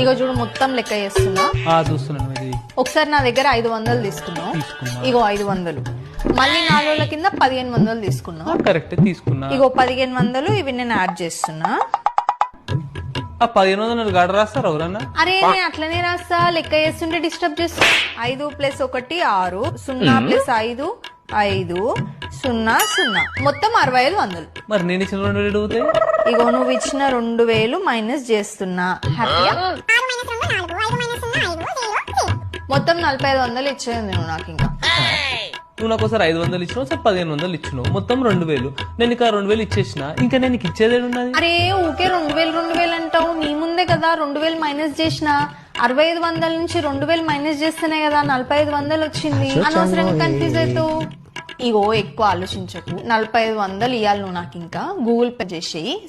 ఇగో చూడు మొత్తం లెక్క చేస్తున్నా. చూస్తున్నాను ఇది. ఒకసారి నా దగ్గర ఐదు వందలు తీసుకున్నావు. తీసుకున్నా. ఇగో ఐదు వందలు. మళ్ళీ నాలుగు రోజుల కింద పదిహేను వందలు తీసుకున్నావు. కరెక్ట్ తీసుకున్నా. ఇగో పదిహేను వందలు ఇవి నేను యాడ్ చేస్తున్నా. ఆ పదిహేను వందలు గాడ రాస్తారు ఎవరన్నా? అరే నేను అట్లనే రాస్తా. లెక్క చేస్తుంటే డిస్టర్బ్ చేస్తా. ఐదు ప్లస్ ఒకటి ఆరు. సున్నా ప్లస్ ఐదు ఐదు. సున్నా సున్నా. మొత్తం అరవై ఐదు వందలు. మరి నేను ఇచ్చిన రెండు వేలు ఇగో నువ్వు ఇచ్చిన రెండు వేలు మైనస్ చేస్తున్నా. హ్యాపీయా మొత్తం నలభై ఐదు వందలు ఇచ్చేది నువ్వు నాకు ఇంకా. నువ్వు నాకు ఒకసారి ఐదు వందలు ఇచ్చినావు ఒకసారి పదిహేను వందలు ఇచ్చినావు. మొత్తం రెండు వేలు. నేను ఇక రెండు వేలు ఇచ్చేసిన ఇంకా నేను నీకు ఇచ్చేది ఉన్నది? అరే ఊకే రెండు వేలు రెండు వేలు అంటావు. నీ ముందే కదా రెండు వేలు మైనస్ చేసిన. అరవై ఐదు వందల నుంచి రెండు వేలు మైనస్ చేస్తేనే కదా నలభై ఐదు వందలు వచ్చింది. అనవసరంగా కన్ఫ్యూజ్ అవుతావు. ఇగో ఎక్కువ ఆలోచించకు. నలభై ఐదు వందలు ఇవ్వాలి నువ్వు నాకు ఇంకా గూగుల్ పే చేసేయి.